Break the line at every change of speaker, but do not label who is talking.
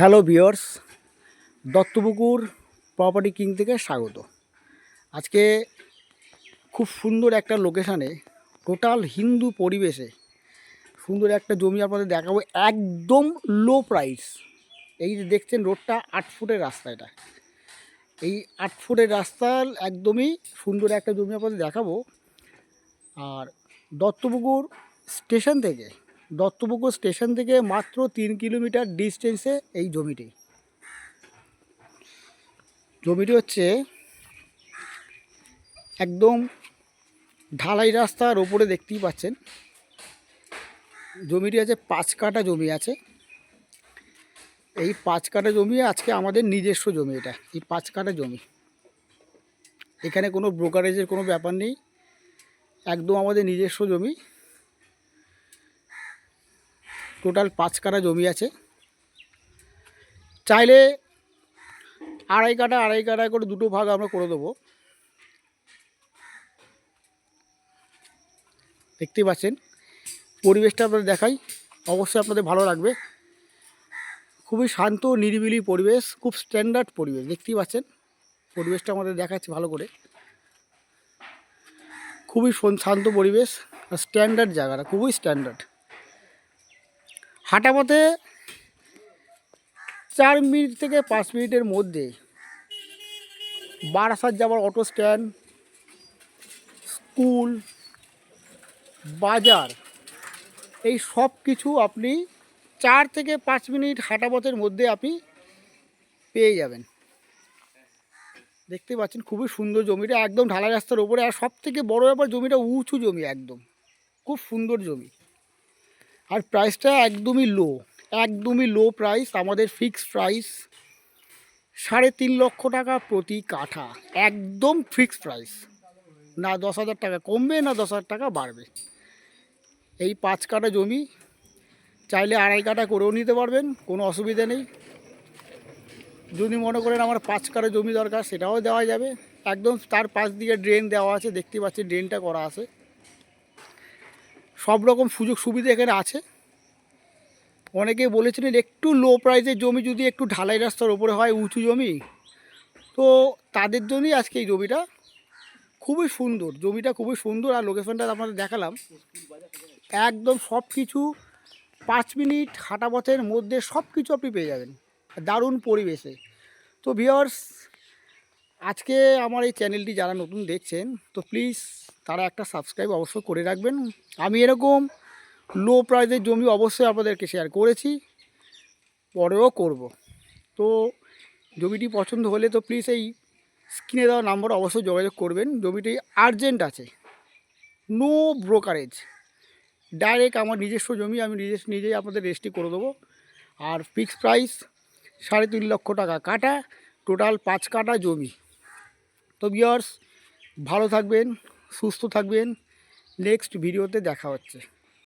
Hello viewers Dattapukur property king থেকে স্বাগত। আজকে খুব সুন্দর একটা লোকেশানে টোটাল হিন্দু পরিবেশে সুন্দর একটা জমি আপনাদের দেখাবো, একদম লো প্রাইস এই যে দেখছেন রোডটা আট ফুটের রাস্তা এটা। এই আট ফুটের রাস্তার একদমই সুন্দর একটা জমি আপনাদের দেখাবো। আর দত্তপুকুর স্টেশন থেকে দত্তপুকুর স্টেশন থেকে মাত্র তিন কিলোমিটার ডিস্টেন্সে এই জমিটি। জমিটি হচ্ছে একদম ঢালাই রাস্তার ওপরে দেখতেই পাচ্ছেন। জমিটি আছে পাঁচ কাটা জমি আছে। এই পাঁচ কাটা জমি আজকে আমাদের নিজস্ব জমি এটা, এই পাঁচ কাটা জমি। এখানে কোনো ব্রোকারেজের কোনো ব্যাপার নেই। একদম আমাদের নিজস্ব জমি। টোটাল পাঁচ কাটা জমি আছে। চাইলে আড়াই কাটা আড়াই কাটা করে দুটো ভাগ আমরা করে দেবো। দেখতেই পাচ্ছেন, পরিবেশটা আপনাদের দেখাই। অবশ্যই আপনাদের ভালো লাগবে। খুবই শান্ত, নিরিবিলি পরিবেশ, খুব স্ট্যান্ডার্ড পরিবেশ। দেখতেই পাচ্ছেন, পরিবেশটা আমাদের দেখাচ্ছে ভালো করে। খুবই শান্ত পরিবেশ, আর স্ট্যান্ডার্ড জায়গাটা, খুবই স্ট্যান্ডার্ড হাঁটা পথে চার মিনিট থেকে পাঁচ মিনিটের মধ্যে বারাসাত যাওয়ার অটো স্ট্যান্ড, স্কুল, বাজার, এই সব কিছু আপনি চার থেকে পাঁচ মিনিট হাঁটা পথের মধ্যে আপনি পেয়ে যাবেন। দেখতে পাচ্ছেন খুবই সুন্দর জমিটা, একদম ঢালাই রাস্তার ওপরে, আর সব থেকে বড়ো ব্যাপার জমিটা উঁচু জমি একদম, খুব সুন্দর জমি। আর প্রাইসটা একদমই লো একদমই লো প্রাইস আমাদের ফিক্সড প্রাইস সাড়ে তিন লক্ষ টাকা প্রতি কাঠা, একদম ফিক্সড প্রাইস না দশ হাজার টাকা কমবে, না দশ হাজার টাকা বাড়বে। এই পাঁচ কাঠা জমি, চাইলে আড়াই কাঠা করেও নিতে পারবেন, কোনো অসুবিধা নেই। যদি মনে করেন আমার পাঁচ কাঠা জমি দরকার, সেটাও দেওয়া যাবে। একদম তার পাশ দিকে ড্রেন দেওয়া আছে, দেখতে পাচ্ছি ড্রেনটা করা আছে। সব রকম সুযোগ সুবিধা এখানে আছে। অনেকে বলেছিলেন একটু লো প্রাইসের জমি যদি একটু ঢালাই রাস্তার ওপরে হয় উঁচু জমি, তো তাদের জন্যই আজকে এই জমিটা খুবই সুন্দর। জমিটা খুবই সুন্দর আর লোকেশনটা আপনাদের দেখালাম। একদম সব কিছু পাঁচ মিনিট হাঁটা পথের মধ্যে সব কিছু আপনি পেয়ে যাবেন। দারুণ পরিবেশে। তো ভিওর্স আজকে আমার এই চ্যানেলটি যারা নতুন দেখছেন, তো প্লিজ তারা একটা সাবস্ক্রাইব অবশ্যই করে রাখবেন। আমি এরকম লো প্রাইসের জমি অবশ্যই আপনাদেরকে শেয়ার করেছি, পরেও করব। তো জমিটি পছন্দ হলে তো প্লিজ এই স্ক্রিনে দেওয়া নাম্বার অবশ্যই যোগাযোগ করবেন। জমিটি আর্জেন্ট আছে নো ব্রোকারেজ ডাইরেক্ট আমার নিজস্ব জমি, আমি নিজস্ব নিজেই আপনাদের রেজিস্ট্রি করে দেবো। আর ফিক্স প্রাইস সাড়ে তিন লক্ষ টাকা কাটা টোটাল পাঁচ কাটা জমি। তো বিয়ার্স ভালো থাকবেন সুস্থ থাকবেন। নেক্সট ভিডিওতে দেখা হচ্ছে।